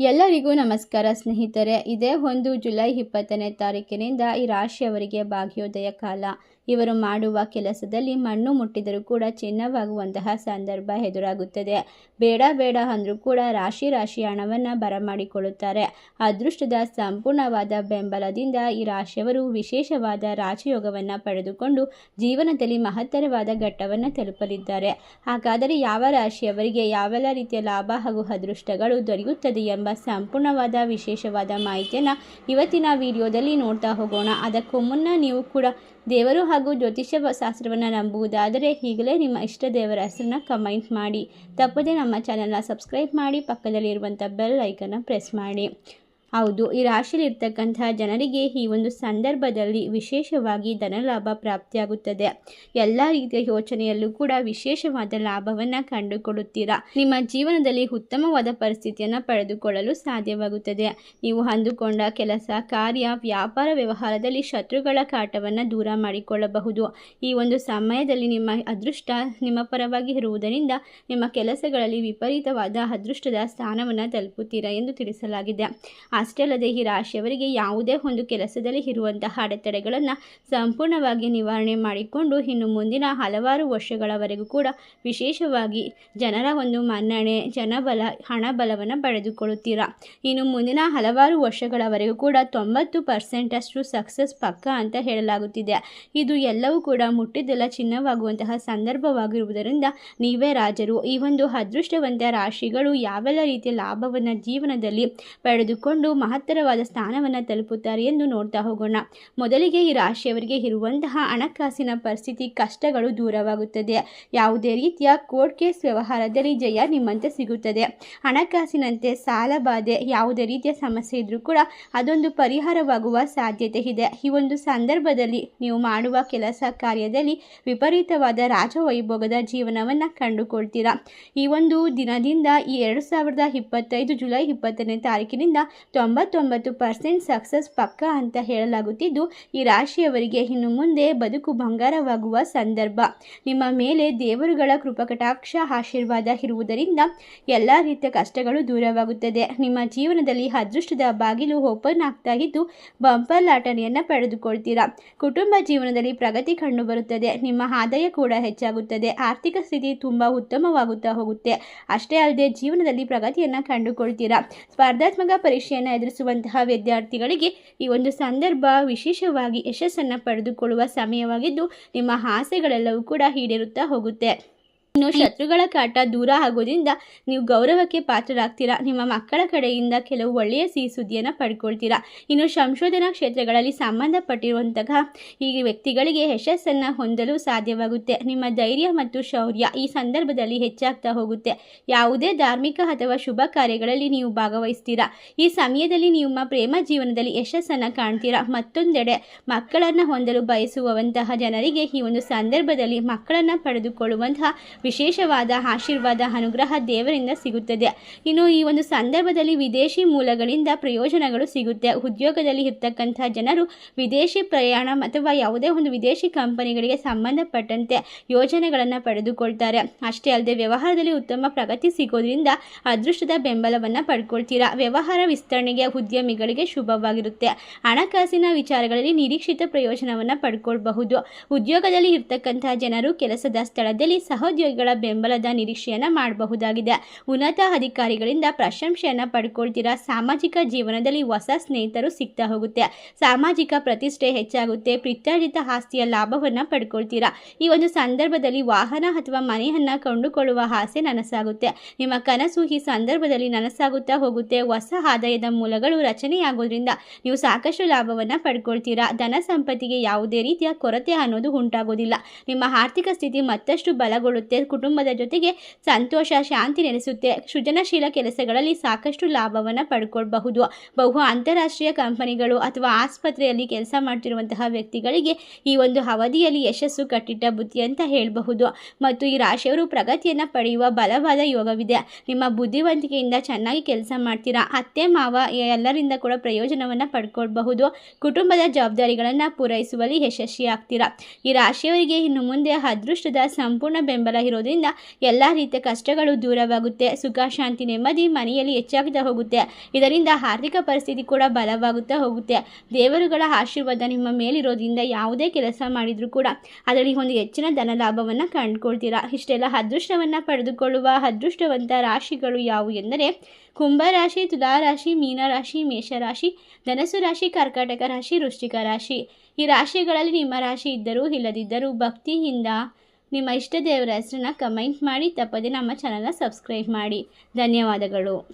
ಎಲ್ಲರಿಗೂ ನಮಸ್ಕಾರ ಸ್ನೇಹಿತರೆ. ಇದೇ ಒಂದು ಜುಲೈ ಇಪ್ಪತ್ತನೇ ತಾರೀಕಿನಿಂದ ಈ ರಾಶಿಯವರಿಗೆ ಭಾಗ್ಯೋದಯ ಕಾಲ. ಇವರು ಮಾಡುವ ಕೆಲಸದಲ್ಲಿ ಮಣ್ಣು ಮುಟ್ಟಿದರೂ ಕೂಡ ಚಿನ್ನವಾಗುವಂತಹ ಸಂದರ್ಭ ಎದುರಾಗುತ್ತದೆ. ಬೇಡ ಬೇಡ ಅಂದರೂ ಕೂಡ ರಾಶಿ ರಾಶಿ ಹಣವನ್ನು ಬರಮಾಡಿಕೊಳ್ಳುತ್ತಾರೆ. ಅದೃಷ್ಟದ ಸಂಪೂರ್ಣವಾದ ಬೆಂಬಲದಿಂದ ಈ ರಾಶಿಯವರು ವಿಶೇಷವಾದ ರಾಜಯೋಗವನ್ನು ಪಡೆದುಕೊಂಡು ಜೀವನದಲ್ಲಿ ಮಹತ್ತರವಾದ ಘಟ್ಟವನ್ನು ತಲುಪಲಿದ್ದಾರೆ. ಹಾಗಾದರೆ ಯಾವ ರಾಶಿಯವರಿಗೆ ಯಾವೆಲ್ಲ ರೀತಿಯ ಲಾಭ ಹಾಗೂ ಅದೃಷ್ಟಗಳು ದೊರೆಯುತ್ತದೆ ಎಂಬ ಸಂಪೂರ್ಣವಾದ ವಿಶೇಷವಾದ ಮಾಹಿತಿಯನ್ನು ಇವತ್ತಿನ ವಿಡಿಯೋದಲ್ಲಿ ನೋಡ್ತಾ ಹೋಗೋಣ. ಅದಕ್ಕೂ ಮುನ್ನ ನೀವು ಕೂಡ ದೇವರು ಹಾಗೂ ಜ್ಯೋತಿಷ್ಯ ಶಾಸ್ತ್ರವನ್ನು ನಂಬುವುದಾದರೆ ಈಗಲೇ ನಿಮ್ಮ ಇಷ್ಟ ದೇವರ ಹೆಸರನ್ನ ಕಮೆಂಟ್ ಮಾಡಿ. ತಪ್ಪದೇ ನಮ್ಮ ಚಾನಲ್ನ ಸಬ್ಸ್ಕ್ರೈಬ್ ಮಾಡಿ, ಪಕ್ಕದಲ್ಲಿರುವಂಥ ಬೆಲ್ ಐಕನ್ನ ಪ್ರೆಸ್ ಮಾಡಿ. ಹೌದು, ಈ ರಾಶಿಯಲ್ಲಿರ್ತಕ್ಕಂತಹ ಜನರಿಗೆ ಈ ಒಂದು ಸಂದರ್ಭದಲ್ಲಿ ವಿಶೇಷವಾಗಿ ಧನಲಾಭ ಪ್ರಾಪ್ತಿಯಾಗುತ್ತದೆ. ಎಲ್ಲ ರೀತಿಯ ಯೋಚನೆಯಲ್ಲೂ ಕೂಡ ವಿಶೇಷವಾದ ಲಾಭವನ್ನು ಕಂಡುಕೊಳ್ಳುತ್ತೀರಾ? ನಿಮ್ಮ ಜೀವನದಲ್ಲಿ ಉತ್ತಮವಾದ ಪರಿಸ್ಥಿತಿಯನ್ನು ಪಡೆದುಕೊಳ್ಳಲು ಸಾಧ್ಯವಾಗುತ್ತದೆ. ನೀವು ಅಂದುಕೊಂಡ ಕೆಲಸ, ಕಾರ್ಯ, ವ್ಯಾಪಾರ ವ್ಯವಹಾರದಲ್ಲಿ ಶತ್ರುಗಳ ಕಾಟವನ್ನು ದೂರ ಮಾಡಿಕೊಳ್ಳಬಹುದು. ಈ ಒಂದು ಸಮಯದಲ್ಲಿ ನಿಮ್ಮ ಅದೃಷ್ಟ ನಿಮ್ಮ ಪರವಾಗಿ ಇರುವುದರಿಂದ ನಿಮ್ಮ ಕೆಲಸಗಳಲ್ಲಿ ವಿಪರೀತವಾದ ಅದೃಷ್ಟದ ಸ್ಥಾನವನ್ನು ತಲುಪುತ್ತೀರಾ ಎಂದು ತಿಳಿಸಲಾಗಿದೆ. ಅಷ್ಟೇ ಅಲ್ಲದೆ ಈ ರಾಶಿಯವರಿಗೆ ಯಾವುದೇ ಒಂದು ಕೆಲಸದಲ್ಲಿ ಇರುವಂತಹ ಅಡೆತಡೆಗಳನ್ನು ಸಂಪೂರ್ಣವಾಗಿ ನಿವಾರಣೆ ಮಾಡಿಕೊಂಡು ಇನ್ನು ಮುಂದಿನ ಹಲವಾರು ವರ್ಷಗಳವರೆಗೂ ಕೂಡ ವಿಶೇಷವಾಗಿ ಜನರ ಒಂದು ಮನ್ನಣೆ, ಜನಬಲ, ಹಣಬಲವನ್ನು ಪಡೆದುಕೊಳ್ಳುತ್ತೀರಾ? ಇನ್ನು ಮುಂದಿನ ಹಲವಾರು ವರ್ಷಗಳವರೆಗೂ ಕೂಡ ತೊಂಬತ್ತು ಪರ್ಸೆಂಟಷ್ಟು ಸಕ್ಸಸ್ ಪಕ್ಕ ಅಂತ ಹೇಳಲಾಗುತ್ತಿದೆ. ಇದು ಎಲ್ಲವೂ ಕೂಡ ಮುಟ್ಟಿದ್ದೆಲ್ಲ ಚಿನ್ನವಾಗುವಂತಹ ಸಂದರ್ಭವಾಗಿರುವುದರಿಂದ ನೀವೇ ರಾಜರು. ಈ ಒಂದು ಅದೃಷ್ಟವಂತ ರಾಶಿಗಳು ಯಾವೆಲ್ಲ ರೀತಿಯ ಲಾಭವನ್ನು ಜೀವನದಲ್ಲಿ ಪಡೆದುಕೊಂಡು ಮಹತ್ತರವಾದ ಸ್ಥಾನವನ್ನು ತಲುಪುತ್ತಾರೆ ಎಂದು ನೋಡ್ತಾ ಹೋಗೋಣ. ಮೊದಲಿಗೆ ಈ ರಾಶಿಯವರಿಗೆ ಇರುವಂತಹ ಹಣಕಾಸಿನ ಪರಿಸ್ಥಿತಿ, ಕಷ್ಟಗಳು ದೂರವಾಗುತ್ತದೆ. ಯಾವುದೇ ರೀತಿಯ ಕೋರ್ಟ್ ಕೇಸ್ ವ್ಯವಹಾರದಲ್ಲಿ ಜಯ ನಿಮ್ಮಂತೆ ಸಿಗುತ್ತದೆ. ಹಣಕಾಸಿನಂತೆ ಸಾಲ ಬಾಧೆ, ಯಾವುದೇ ರೀತಿಯ ಸಮಸ್ಯೆ ಇದ್ರೂ ಕೂಡ ಅದೊಂದು ಪರಿಹಾರವಾಗುವ ಸಾಧ್ಯತೆ ಇದೆ. ಈ ಒಂದು ಸಂದರ್ಭದಲ್ಲಿ ನೀವು ಮಾಡುವ ಕೆಲಸ ಕಾರ್ಯದಲ್ಲಿ ವಿಪರೀತವಾದ ರಾಜವೈಭೋಗದ ಜೀವನವನ್ನು ಕಂಡುಕೊಳ್ತೀರಾ. ಈ ಒಂದು ದಿನದಿಂದ ಈ ಎರಡು ಸಾವಿರದ ಇಪ್ಪತ್ತೈದು ಜುಲೈ ಇಪ್ಪತ್ತನೇ ತಾರೀಕಿನಿಂದ ತೊಂಬತ್ತೊಂಬತ್ತು ಪರ್ಸೆಂಟ್ ಸಕ್ಸಸ್ ಪಕ್ಕ ಅಂತ ಹೇಳಲಾಗುತ್ತಿದ್ದು, ಈ ರಾಶಿಯವರಿಗೆ ಇನ್ನು ಮುಂದೆ ಬದುಕು ಬಂಗಾರವಾಗುವ ಸಂದರ್ಭ. ನಿಮ್ಮ ಮೇಲೆ ದೇವರುಗಳ ಕೃಪಕಟಾಕ್ಷ ಆಶೀರ್ವಾದ ಇರುವುದರಿಂದ ಎಲ್ಲ ರೀತಿಯ ಕಷ್ಟಗಳು ದೂರವಾಗುತ್ತದೆ. ನಿಮ್ಮ ಜೀವನದಲ್ಲಿ ಅದೃಷ್ಟದ ಬಾಗಿಲು ಓಪನ್ ಆಗ್ತಾ ಇದ್ದು, ಬಂಪರ್ ಲಾಟನೆಯನ್ನು ಪಡೆದುಕೊಳ್ತೀರಾ? ಕುಟುಂಬ ಜೀವನದಲ್ಲಿ ಪ್ರಗತಿ ಕಂಡುಬರುತ್ತದೆ ನಿಮ್ಮ ಆದಾಯ ಕೂಡ ಹೆಚ್ಚಾಗುತ್ತದೆ. ಆರ್ಥಿಕ ಸ್ಥಿತಿ ತುಂಬ ಉತ್ತಮವಾಗುತ್ತಾ ಹೋಗುತ್ತೆ. ಅಷ್ಟೇ ಅಲ್ಲದೆ ಜೀವನದಲ್ಲಿ ಪ್ರಗತಿಯನ್ನು ಕಂಡುಕೊಳ್ತೀರಾ? ಸ್ಪರ್ಧಾತ್ಮಕ ಪರೀಕ್ಷೆಯನ್ನು ಎದುರಿಸುವಂತಹ ವಿದ್ಯಾರ್ಥಿಗಳಿಗೆ ಈ ಒಂದು ಸಂದರ್ಭ ವಿಶೇಷವಾಗಿ ಯಶಸ್ಸನ್ನು ಪಡೆದುಕೊಳ್ಳುವ ಸಮಯವಾಗಿದ್ದು ನಿಮ್ಮ ಆಸೆಗಳೆಲ್ಲವೂ ಕೂಡ ಈಡೇರುತ್ತಾ ಹೋಗುತ್ತೆ. ಇನ್ನು ಶತ್ರುಗಳ ಕಾಟ ದೂರ ಆಗೋದ್ರಿಂದ ನೀವು ಗೌರವಕ್ಕೆ ಪಾತ್ರರಾಗ್ತೀರಾ? ನಿಮ್ಮ ಮಕ್ಕಳ ಕಡೆಯಿಂದ ಕೆಲವು ಒಳ್ಳೆಯ ಸಿಹಿ ಸುದ್ದಿಯನ್ನು ಪಡ್ಕೊಳ್ತೀರಾ? ಇನ್ನು ಸಂಶೋಧನಾ ಕ್ಷೇತ್ರಗಳಲ್ಲಿ ಸಂಬಂಧಪಟ್ಟಿರುವಂತಹ ಈ ವ್ಯಕ್ತಿಗಳಿಗೆ ಯಶಸ್ಸನ್ನು ಹೊಂದಲು ಸಾಧ್ಯವಾಗುತ್ತೆ. ನಿಮ್ಮ ಧೈರ್ಯ ಮತ್ತು ಶೌರ್ಯ ಈ ಸಂದರ್ಭದಲ್ಲಿ ಹೆಚ್ಚಾಗ್ತಾ ಹೋಗುತ್ತೆ. ಯಾವುದೇ ಧಾರ್ಮಿಕ ಅಥವಾ ಶುಭ ಕಾರ್ಯಗಳಲ್ಲಿ ನೀವು ಭಾಗವಹಿಸ್ತೀರಾ? ಈ ಸಮಯದಲ್ಲಿ ನಿಮ್ಮ ಪ್ರೇಮ ಜೀವನದಲ್ಲಿ ಯಶಸ್ಸನ್ನು ಕಾಣ್ತೀರಾ? ಮತ್ತೊಂದೆಡೆ ಮಕ್ಕಳನ್ನು ಹೊಂದಲು ಬಯಸುವಂತಹ ಜನರಿಗೆ ಈ ಒಂದು ಸಂದರ್ಭದಲ್ಲಿ ಮಕ್ಕಳನ್ನು ಪಡೆದುಕೊಳ್ಳುವಂತಹ ವಿಶೇಷವಾದ ಆಶೀರ್ವಾದ ಅನುಗ್ರಹ ದೇವರಿಂದ ಸಿಗುತ್ತದೆ. ಇನ್ನು ಈ ಒಂದು ಸಂದರ್ಭದಲ್ಲಿ ವಿದೇಶಿ ಮೂಲಗಳಿಂದ ಪ್ರಯೋಜನಗಳು ಸಿಗುತ್ತೆ. ಉದ್ಯೋಗದಲ್ಲಿ ಇರ್ತಕ್ಕಂಥ ಜನರು ವಿದೇಶಿ ಪ್ರಯಾಣ ಅಥವಾ ಯಾವುದೇ ಒಂದು ವಿದೇಶಿ ಕಂಪನಿಗಳಿಗೆ ಸಂಬಂಧಪಟ್ಟಂತೆ ಯೋಜನೆಗಳನ್ನು ಪಡೆದುಕೊಳ್ತಾರೆ. ಅಷ್ಟೇ ಅಲ್ಲದೆ ವ್ಯವಹಾರದಲ್ಲಿ ಉತ್ತಮ ಪ್ರಗತಿ ಸಿಗೋದ್ರಿಂದ ಅದೃಷ್ಟದ ಬೆಂಬಲವನ್ನು ಪಡ್ಕೊಳ್ತೀರಾ? ವ್ಯವಹಾರ ವಿಸ್ತರಣೆಗೆ ಉದ್ಯಮಿಗಳಿಗೆ ಶುಭವಾಗಿರುತ್ತೆ. ಹಣಕಾಸಿನ ವಿಚಾರಗಳಲ್ಲಿ ನಿರೀಕ್ಷಿತ ಪ್ರಯೋಜನವನ್ನು ಪಡ್ಕೊಳ್ಬಹುದು. ಉದ್ಯೋಗದಲ್ಲಿ ಇರ್ತಕ್ಕಂಥ ಜನರು ಕೆಲಸದ ಸ್ಥಳದಲ್ಲಿ ಸಹೋದ್ಯೋಗಿಗಳ ಬೆಂಬಲದ ನಿರೀಕ್ಷೆಯನ್ನು ಮಾಡಬಹುದಾಗಿದೆ. ಉನ್ನತ ಅಧಿಕಾರಿಗಳಿಂದ ಪ್ರಶಂಸೆಯನ್ನು ಪಡ್ಕೊಳ್ತೀರಾ? ಸಾಮಾಜಿಕ ಜೀವನದಲ್ಲಿ ಹೊಸ ಸ್ನೇಹಿತರು ಸಿಗ್ತಾ ಹೋಗುತ್ತೆ. ಸಾಮಾಜಿಕ ಪ್ರತಿಷ್ಠೆ ಹೆಚ್ಚಾಗುತ್ತೆ. ಪಿತ್ರಾರ್ಜಿತ ಆಸ್ತಿಯ ಲಾಭವನ್ನು ಪಡ್ಕೊಳ್ತೀರಾ? ಈ ಒಂದು ಸಂದರ್ಭದಲ್ಲಿ ವಾಹನ ಅಥವಾ ಮನೆಯನ್ನು ಕೊಂಡುಕೊಳ್ಳುವ ಆಸೆ ನನಸಾಗುತ್ತೆ. ನಿಮ್ಮ ಕನಸು ಈ ಸಂದರ್ಭದಲ್ಲಿ ನನಸಾಗುತ್ತಾ ಹೋಗುತ್ತೆ. ಹೊಸ ಆದಾಯದ ಮೂಲಗಳು ರಚನೆಯಾಗೋದ್ರಿಂದ ನೀವು ಸಾಕಷ್ಟು ಲಾಭವನ್ನು ಪಡ್ಕೊಳ್ತೀರಾ? ಧನ ಸಂಪತ್ತಿಗೆ ಯಾವುದೇ ರೀತಿಯ ಕೊರತೆ ಅನ್ನೋದು ಉಂಟಾಗೋದಿಲ್ಲ. ನಿಮ್ಮ ಆರ್ಥಿಕ ಸ್ಥಿತಿ ಮತ್ತಷ್ಟು ಬಲಗೊಳ್ಳುತ್ತೆ. ಕುಟುಂಬದ ಜೊತೆಗೆ ಸಂತೋಷ, ಶಾಂತಿ ನೆಲೆಸುತ್ತೆ. ಸೃಜನಶೀಲ ಕೆಲಸಗಳಲ್ಲಿ ಸಾಕಷ್ಟು ಲಾಭವನ್ನು ಪಡ್ಕೊಳ್ಬಹುದು. ಬಹು ಅಂತಾರಾಷ್ಟ್ರೀಯ ಕಂಪನಿಗಳು ಅಥವಾ ಆಸ್ಪತ್ರೆಯಲ್ಲಿ ಕೆಲಸ ಮಾಡ್ತಿರುವಂತಹ ವ್ಯಕ್ತಿಗಳಿಗೆ ಈ ಒಂದು ಅವಧಿಯಲ್ಲಿ ಯಶಸ್ಸು ಕಟ್ಟಿಟ್ಟ ಬುದ್ಧಿ ಅಂತ ಹೇಳಬಹುದು. ಮತ್ತು ಈ ರಾಶಿಯವರು ಪ್ರಗತಿಯನ್ನು ಪಡೆಯುವ ಬಲವಾದ ಯೋಗವಿದೆ. ನಿಮ್ಮ ಬುದ್ಧಿವಂತಿಕೆಯಿಂದ ಚೆನ್ನಾಗಿ ಕೆಲಸ ಮಾಡ್ತೀರಾ? ಅತ್ತೆ, ಮಾವ ಎಲ್ಲರಿಂದ ಕೂಡ ಪ್ರಯೋಜನವನ್ನು ಪಡ್ಕೊಳ್ಬಹುದು. ಕುಟುಂಬದ ಜವಾಬ್ದಾರಿಗಳನ್ನು ಪೂರೈಸುವಲ್ಲಿ ಯಶಸ್ವಿ ಆಗ್ತೀರಾ ಈ ರಾಶಿಯವರಿಗೆ ಇನ್ನು ಮುಂದೆ ಅದೃಷ್ಟದ ಸಂಪೂರ್ಣ ಬೆಂಬಲ ಆಗಿರೋದ್ರಿಂದ ಎಲ್ಲ ರೀತಿಯ ಕಷ್ಟಗಳು ದೂರವಾಗುತ್ತೆ, ಸುಖ, ಶಾಂತಿ, ನೆಮ್ಮದಿ ಮನೆಯಲ್ಲಿ ಹೆಚ್ಚಾಗ್ತಾ ಹೋಗುತ್ತೆ. ಇದರಿಂದ ಆರ್ಥಿಕ ಪರಿಸ್ಥಿತಿ ಕೂಡ ಬಲವಾಗುತ್ತಾ ಹೋಗುತ್ತೆ. ದೇವರುಗಳ ಆಶೀರ್ವಾದ ನಿಮ್ಮ ಮೇಲಿರೋದ್ರಿಂದ ಯಾವುದೇ ಕೆಲಸ ಮಾಡಿದರೂ ಕೂಡ ಅದರಲ್ಲಿ ಒಂದು ಹೆಚ್ಚಿನ ಧನ ಲಾಭವನ್ನು ಕಂಡುಕೊಳ್ತೀರಾ. ಇಷ್ಟೆಲ್ಲ ಅದೃಷ್ಟವನ್ನು ಪಡೆದುಕೊಳ್ಳುವ ಅದೃಷ್ಟವಂತ ರಾಶಿಗಳು ಯಾವುವು ಎಂದರೆ ಕುಂಭರಾಶಿ ತುಲಾರಾಶಿ ಮೀನರಾಶಿ ಮೇಷರಾಶಿ ಧನಸು ರಾಶಿ, ಕರ್ಕಾಟಕ ರಾಶಿ, ವೃಶ್ಚಿಕ ರಾಶಿ. ಈ ರಾಶಿಗಳಲ್ಲಿ ನಿಮ್ಮ ರಾಶಿ ಇದ್ದರೂ ಇಲ್ಲದಿದ್ದರೂ ಭಕ್ತಿಯಿಂದ ನಿಮ್ಮ ಇಷ್ಟ ದೇವರ ಹೆಸರನ್ನ ಕಮೆಂಟ್ ಮಾಡಿ ತಪ್ಪದೆ ನಮ್ಮ ಚಾನಲ್ನ ಸಬ್ಸ್ಕ್ರೈಬ್ ಮಾಡಿ. ಧನ್ಯವಾದಗಳು.